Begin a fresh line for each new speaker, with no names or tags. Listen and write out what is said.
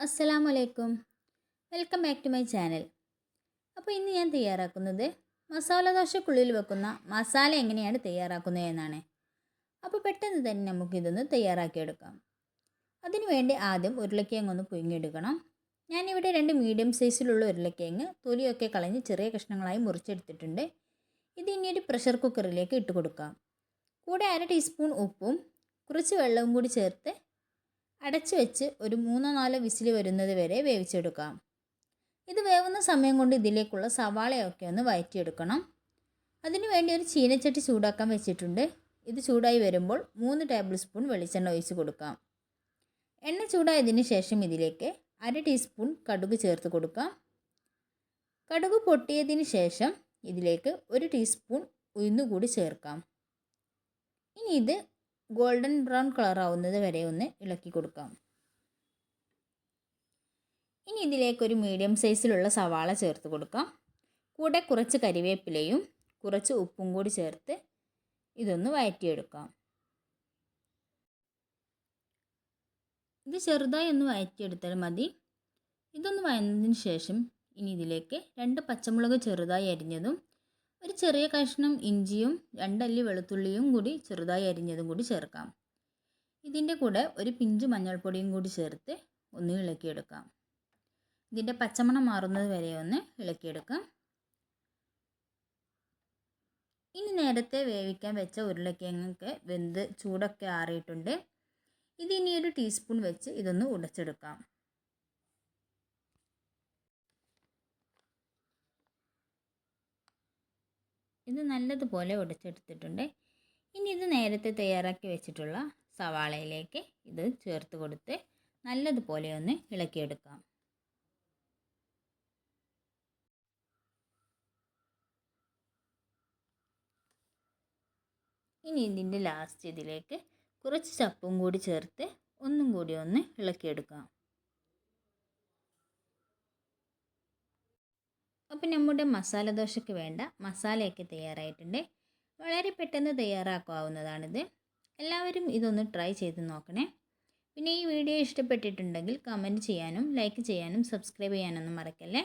അസ്സലാമു അലൈക്കും welcome back to my channel. അപ്പോൾ ഇന്ന് ഞാൻ തയ്യാറാക്കുന്നത് മസാല ദോശക്കുള്ളിൽ വെക്കുന്ന മസാല എങ്ങനെയാണ് തയ്യാറാക്കുന്നത് എന്നാണ്. അപ്പോൾ പെട്ടെന്ന് തന്നെ നമുക്കിതൊന്ന് തയ്യാറാക്കിയെടുക്കാം. അതിനു വേണ്ടി ആദ്യം ഉരുളക്കിഴങ്ങ് ഒന്ന് പുഴുങ്ങിയെടുക്കണം. ഞാനിവിടെ രണ്ട് മീഡിയം സൈസിലുള്ള ഉരുളക്കിഴങ്ങ് തൊലിയൊക്കെ കളഞ്ഞ് ചെറിയ കഷ്ണങ്ങളായി മുറിച്ചെടുത്തിട്ടുണ്ട്. ഇത് ഇനി ഒരു പ്രഷർ കുക്കറിലേക്ക് ഇട്ട് കൊടുക്കാം. കൂടെ അര ടീസ്പൂൺ ഉപ്പും കുറച്ച് വെള്ളവും കൂടി ചേർത്ത് അടച്ചു വെച്ച് ഒരു മൂന്നോ നാലോ വിസിൽ വരുന്നത് വരെ വേവിച്ചെടുക്കാം. ഇത് വേവുന്ന സമയം കൊണ്ട് ഇതിലേക്കുള്ള സവാളയൊക്കെ ഒന്ന് വയറ്റിയെടുക്കണം. അതിനു വേണ്ടി ഒരു ചീനച്ചട്ടി ചൂടാക്കാൻ വെച്ചിട്ടുണ്ട്. ഇത് ചൂടായി വരുമ്പോൾ മൂന്ന് ടേബിൾ സ്പൂൺ വെളിച്ചെണ്ണ ഒഴിച്ച് കൊടുക്കാം. എണ്ണ ചൂടായതിന് ശേഷം ഇതിലേക്ക് അര ടീസ്പൂൺ കടുക് ചേർത്ത് കൊടുക്കാം. കടുക് പൊട്ടിയതിന് ശേഷം ഇതിലേക്ക് ഒരു ടീസ്പൂൺ ഉഴുന്നുകൂടി ചേർക്കാം. ഇനി ഇത് ഗോൾഡൻ ബ്രൗൺ കളർ ആവുന്നത് വരെ ഒന്ന് ഇളക്കി കൊടുക്കാം. ഇനി ഇതിലേക്ക് ഒരു മീഡിയം സൈസിലുള്ള സവാള ചേർത്ത് കൊടുക്കാം. കൂടെ കുറച്ച് കരിവേപ്പിലയും കുറച്ച് ഉപ്പും കൂടി ചേർത്ത് ഇതൊന്ന് വഴറ്റിയെടുക്കാം ഇത് ചെറുതായി ഒന്ന് വഴറ്റിയെടുത്താൽ മതി. ഇതൊന്ന് വഴന്നതിന് ശേഷം ഇനി ഇതിലേക്ക് രണ്ട് പച്ചമുളക് ചെറുതായി അരിഞ്ഞതും ഒരു ചെറിയ കഷ്ണം ഇഞ്ചിയും രണ്ടല്ലി വെളുത്തുള്ളിയും കൂടി ചെറുതായി അരിഞ്ഞതും കൂടി ചേർക്കാം. ഇതിന്റെ കൂടെ ഒരു പിഞ്ച് മഞ്ഞൾപ്പൊടിയും കൂടി ചേർത്ത് ഒന്ന് ഇളക്കിയെടുക്കാം. ഇതിന്റെ പച്ചമണം മാറുന്നത് വരെ ഒന്ന് ഇളക്കിയെടുക്കാം. ഇനി നേരത്തെ വേവിക്കാൻ വെച്ച ഉരുളക്കിഴങ്ങൊക്കെ വെന്ത് ചൂടൊക്കെ ആറിയിട്ടുണ്ട്. ഇതിനി ഒരു ടീസ്പൂൺ വെച്ച് ഇതൊന്ന് ഉടച്ചെടുക്കാം. ഇത് നല്ലതുപോലെ ഉടച്ചെടുത്തിട്ടുണ്ട്. ഇനി ഇത് നേരത്തെ തയ്യാറാക്കി വെച്ചിട്ടുള്ള സവാളയിലേക്ക് ഇത് ചേർത്ത് കൊടുത്ത് നല്ലതുപോലെ ഒന്ന് ഇളക്കിയെടുക്കാം. ഇനി ഇതിന്റെ ലാസ്റ്റ് ഇതിലേക്ക് കുറച്ച് ചപ്പും കൂടി ചേർത്ത് ഒന്നും കൂടി ഒന്ന് ഇളക്കിയെടുക്കാം. അപ്പോൾ നമ്മുടെ മസാല ദോശയ്ക്ക് വേണ്ട മസാലയൊക്കെ തയ്യാറായിട്ടുണ്ട്. വളരെ പെട്ടെന്ന് തയ്യാറാക്കാവുന്നതാണിത്. എല്ലാവരും ഇതൊന്ന് ട്രൈ ചെയ്ത് നോക്കണേ. പിന്നെ ഈ വീഡിയോ ഇഷ്ടപ്പെട്ടിട്ടുണ്ടെങ്കിൽ കമന്റ് ചെയ്യാനും ലൈക്ക് ചെയ്യാനും സബ്സ്ക്രൈബ് ചെയ്യാനൊന്നും മറക്കല്ലേ?